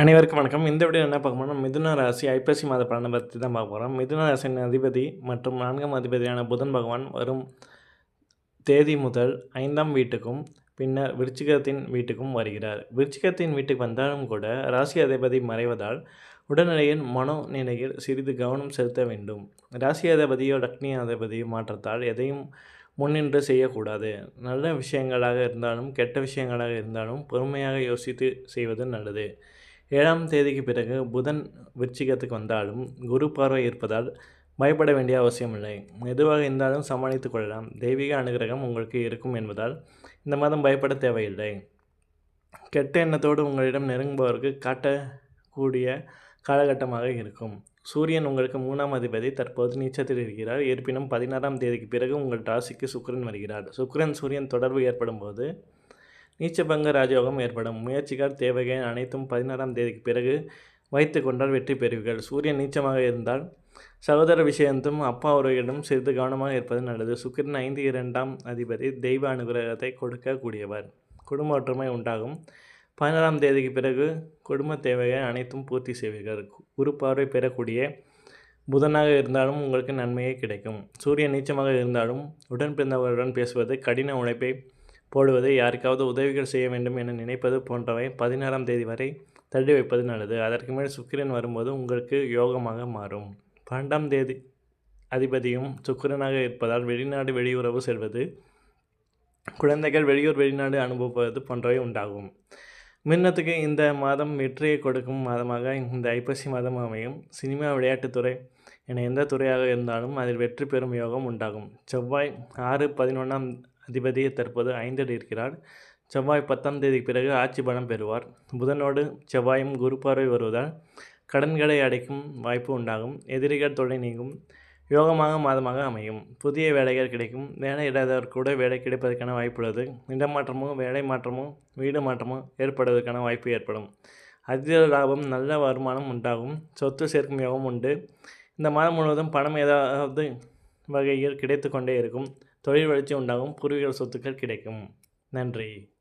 அனைவருக்கும் வணக்கம். இந்த வீடியோ என்ன பார்க்க போறோம் மிதுன ராசி ஐப்பசி மாத பலனை பற்றி தான் பார்க்க போகிறோம் மிதுன ராசியின் அதிபதி மற்றும் நான்காம் அதிபதியான புதன் பகவான் வரும் தேதி முதல் ஐந்தாம் வீட்டுக்கும் பின்னர் விருச்சிகத்தின் வீட்டுக்கும் வருகிறார். விருச்சிகத்தின் வீட்டுக்கு வந்தாலும் கூட ராசி அதிபதி மறைவதால் உடல்நிலையில் மனோநிலையில் சிறிது கவனம் செலுத்த வேண்டும். ராசி அதிபதியோ லக்னி அதிபதியோ மாற்றத்தால் எதையும் முன்னின்று செய்யக்கூடாது. நல்ல விஷயங்களாக இருந்தாலும் கெட்ட விஷயங்களாக இருந்தாலும் பொறுமையாக யோசித்து செய்வது நல்லது. ஏழாம் தேதிக்கு பிறகு புதன் விருச்சிகத்துக்கு வந்தாலும் குரு பார்வை இருப்பதால் பயப்பட வேண்டிய அவசியமில்லை. எதுவாக இருந்தாலும் சமாளித்து கொள்ளலாம். தெய்வீக அனுகிரகம் உங்களுக்கு இருக்கும் என்பதால் இந்த மாதம் பயப்பட தேவையில்லை. கெட்ட எண்ணத்தோடு உங்களிடம் நெருங்குபவருக்கு காட்டக்கூடிய காலகட்டமாக இருக்கும். சூரியன் உங்களுக்கு மூணாம் அதிபதி தற்போது நீச்சத்தில் இருக்கிறார். இருப்பினும் பதினாறாம் தேதிக்கு பிறகு உங்கள் ராசிக்கு சுக்கரன் வருகிறார். சுக்கரன் சூரியன் தொடர்பு ஏற்படும் போது நீச்சபங்க ராஜயோகம் ஏற்படும். முயற்சிகள் தேவைகள் அனைத்தும் பதினாறாம் தேதிக்கு பிறகு வைத்து கொண்டால் வெற்றி பெறுவீர்கள். சூரியன் நீச்சமாக இருந்தால் சகோதர விஷயத்தும் அப்பா உறவிடம் சிறிது கவனமாக இருப்பது நல்லது. சுக்கிரன் ஐந்து இரண்டாம் அதிபதி தெய்வ அனுகிரகத்தை கொடுக்கக்கூடியவர். குடும்ப ஒற்றுமை உண்டாகும். பதினாறாம் தேதிக்கு பிறகு குடும்ப தேவைகள் அனைத்தும் பூர்த்தி செய்வீர்கள். உறுப்பார்வை பெறக்கூடிய புதனாக இருந்தாலும் உங்களுக்கு நன்மையே கிடைக்கும். சூரியன் நீச்சமாக இருந்தாலும் உடன் பிறந்தவருடன் பேசுவது கடின உழைப்பை போடுவது யாருக்காவது உதவிகள் செய்ய வேண்டும் என நினைப்பது போன்றவை பதினாறாம் தேதி வரை தள்ளி வைப்பது நல்லது. அதற்கு மேல் சுக்கிரன் வரும்போது உங்களுக்கு யோகமாக மாறும். பன்னெண்டாம் தேதி அதிபதியும் சுக்கிரனாக இருப்பதால் வெளிநாடு வெளியுறவு செல்வது குழந்தைகள் வெளியூர் வெளிநாடு அனுபவிப்பது போன்றவை உண்டாகும். மின்னத்துக்கு இந்த மாதம் வெற்றியை கொடுக்கும் மாதமாக இந்த ஐப்பசி மாதம் அமையும். சினிமா விளையாட்டுத்துறை என எந்த துறையாக இருந்தாலும் அதில் வெற்றி பெறும் யோகம் உண்டாகும். செவ்வாய் ஆறு பதினொன்றாம் அதிபதியை தற்போது ஐந்தில் இருக்கிறார். செவ்வாய் பத்தாம் தேதிக்கு பிறகு ஆட்சி பலம் பெறுவார். புதனோடு செவ்வாயும் குரு பார்வை வருவதால் கடன்களை அடைக்கும் வாய்ப்பு உண்டாகும். எதிரிகள் தொலை நீங்கும். யோகமாக மாதமாக அமையும். புதிய வேலைகள் கிடைக்கும். வேலை இல்லாதவர் கூட வேலை கிடைப்பதற்கான வாய்ப்பு உள்ளது. இடமாற்றமோ வேலை மாற்றமோ வீடு மாற்றமோ ஏற்படுவதற்கான வாய்ப்பு ஏற்படும். அதிக லாபம் நல்ல வருமானம் உண்டாகும். சொத்து சேர்க்கும் யோகம் உண்டு. இந்த மாதம் முழுவதும் பணம் ஏதாவது வகையில் கிடைத்து கொண்டே இருக்கும். தொழில் வளர்ச்சி உண்டாகும் பூர்வீக சொத்துக்கள் கிடைக்கும். நன்றி.